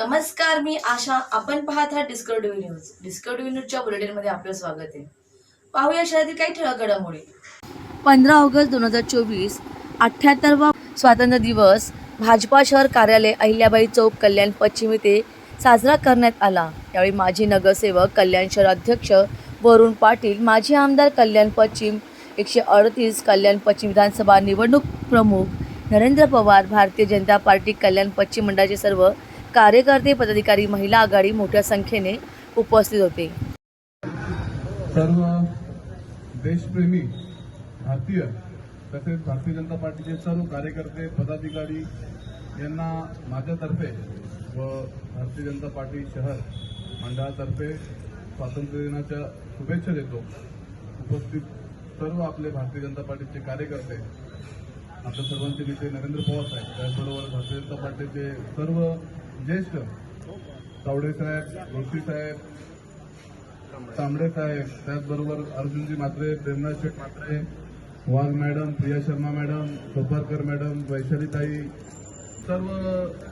नमस्कार मी आशा. आपण पाहत आहात डिस्कवरी न्यूज डिस्कवरी न्यूजच्या बुलेटिनमध्ये आपलं स्वागत आहे. पाहूया शहरातील काही ठळक घडामोडी. पंधरा ऑगस्ट दोन हजार चोवीस अठ्ठ्याहत्तरवा स्वातंत्र्य दिवस भाजपा शहर कार्यालय अहिल्याबाई चौक कल्याण पश्चिम येथे साजरा करण्यात आला. यावेळी माजी नगरसेवक कल्याण शहर अध्यक्ष वरुण पाटील माजी आमदार कल्याण पश्चिम एकशे अडतीस कल्याण पश्चिम विधानसभा निवडणूक प्रमुख नरेंद्र पवार भारतीय जनता पार्टी कल्याण पश्चिम मंडळाचे सर्व कार्यकर्ते पदाधिकारी महिला आघाडी मोठ्या संख्येने उपस्थित होते. सर्व देशप्रेमी भारतीय तसेच भारतीय जनता पार्टीचे सर्व कार्यकर्ते पदाधिकारी यांना माझ्यातर्फे व भारतीय जनता पार्टी शहर मंडळातर्फे स्वातंत्र्य दिनाच्या शुभेच्छा देतो. उपस्थित सर्व आपले भारतीय जनता पार्टीचे कार्यकर्ते आपल्या सर्वांचे नेते नरेंद्र पवार साहेब त्याचबरोबर भारतीय जनता पार्टीचे सर्व ज्येष्ठ तावडे साहेब जोशी साहेब तांबडे साहेब त्याचबरोबर Arjunji Mhatre Premnath Sheth Mhatre Wagh madam Priya Sharma madam Soparkar madam वैशालीताई सर्व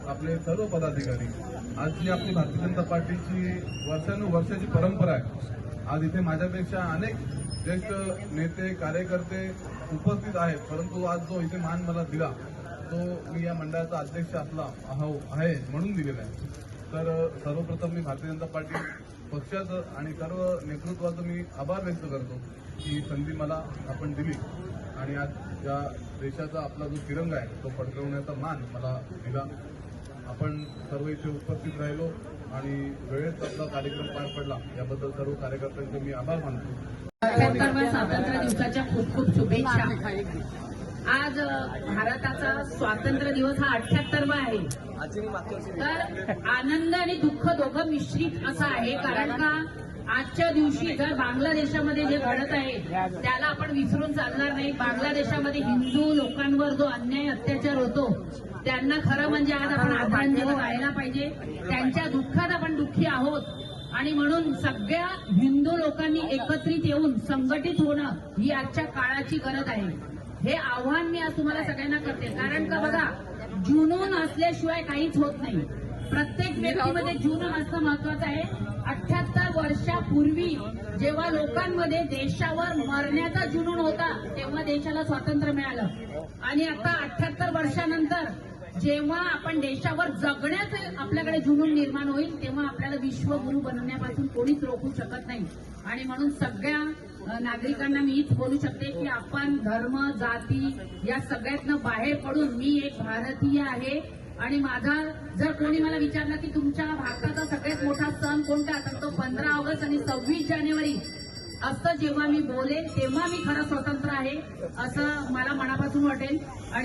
आपले सर्व पदाधिकारी. आज जी आपली भारतीय जनता पार्टीची वर्षानुवर्षाची परंपरा आहे आज इथे माझ्यापेक्षा अनेक ज्येष्ठ नेते कार्यकर्ते उपस्थित आहेत परंतु आज जो इथे मान मला दिला तो मी या मंडळाचा अध्यक्ष असला आहो आहे म्हणून दिलेला आहे. तर सर्वप्रथम मी भारतीय जनता पार्टी पक्षाचं आणि सर्व नेतृत्वाचं मी आभार व्यक्त करतो की ही संधी मला आपण दिली. आणि आज या देशाचा आपला जो तिरंगा आहे तो फडकवण्याचा मान मला दिला. आपण सर्व इथे उपस्थित राहिलो आणि वेळेत आपला कार्यक्रम पार पडला याबद्दल सर्व कार्यकर्त्यांचे मी आभार मानतो. स्वातंत्र्य दिवसाच्या खूप खूप शुभेच्छा. आज भारताचा स्वातंत्र्य दिवस हा अठ्याहत्तरवा आहे. तर आनंद आणि दुःख दोघं मिश्रित असं आहे. कारण का आजच्या दिवशी जर बांगलादेशामध्ये जे घडत आहे त्याला आपण विसरून चालणार नाही. बांगलादेशामध्ये हिंदू लोकांवर जो अन्याय अत्याचार होतो त्यांना खरं म्हणजे आज आपण आदरांजली व्हायला पाहिजे. त्यांच्या दुःखात आपण दुःखी आहोत. आणि म्हणून सगळ्या हिंदू लोकांनी एकत्रित येऊन संघटित होणं ही आजच्या काळाची गरज आहे. हे आव्हान मी आज तुम्हाला सगळ्यांना करते. कारण का बघा जुनून असल्याशिवाय काहीच होत नाही. प्रत्येक व्यक्तीमध्ये जुनून असणं महत्वाचं आहे. अठ्याहत्तर वर्षापूर्वी जेव्हा लोकांमध्ये देशावर मरण्याचा जुनून होता तेव्हा देशाला स्वातंत्र्य मिळालं. आणि आता अठ्याहत्तर वर्षानंतर जेव्हा आपण देशावर जगण्याचं आपल्याकडे जुनून निर्माण होईल तेव्हा आपल्याला विश्वगुरु बनवण्यापासून कोणीच रोखू शकत नाही. आणि म्हणून सगळ्या नागरिकांना मी हीच बोलू शकते की आपण धर्म जाती या सगळ्यातनं बाहेर पडून मी एक भारतीय आहे. आणि माझा जर कोणी मला विचारलं की तुमच्या भारताचा सगळ्यात मोठा सण कोणता तर तो पंधरा ऑगस्ट आणि सव्वीस जानेवारी. असं जेव्हा मी बोलेन तेव्हा मी खरं स्वतंत्र आहे असं मला मनापासून वाटेल. आणि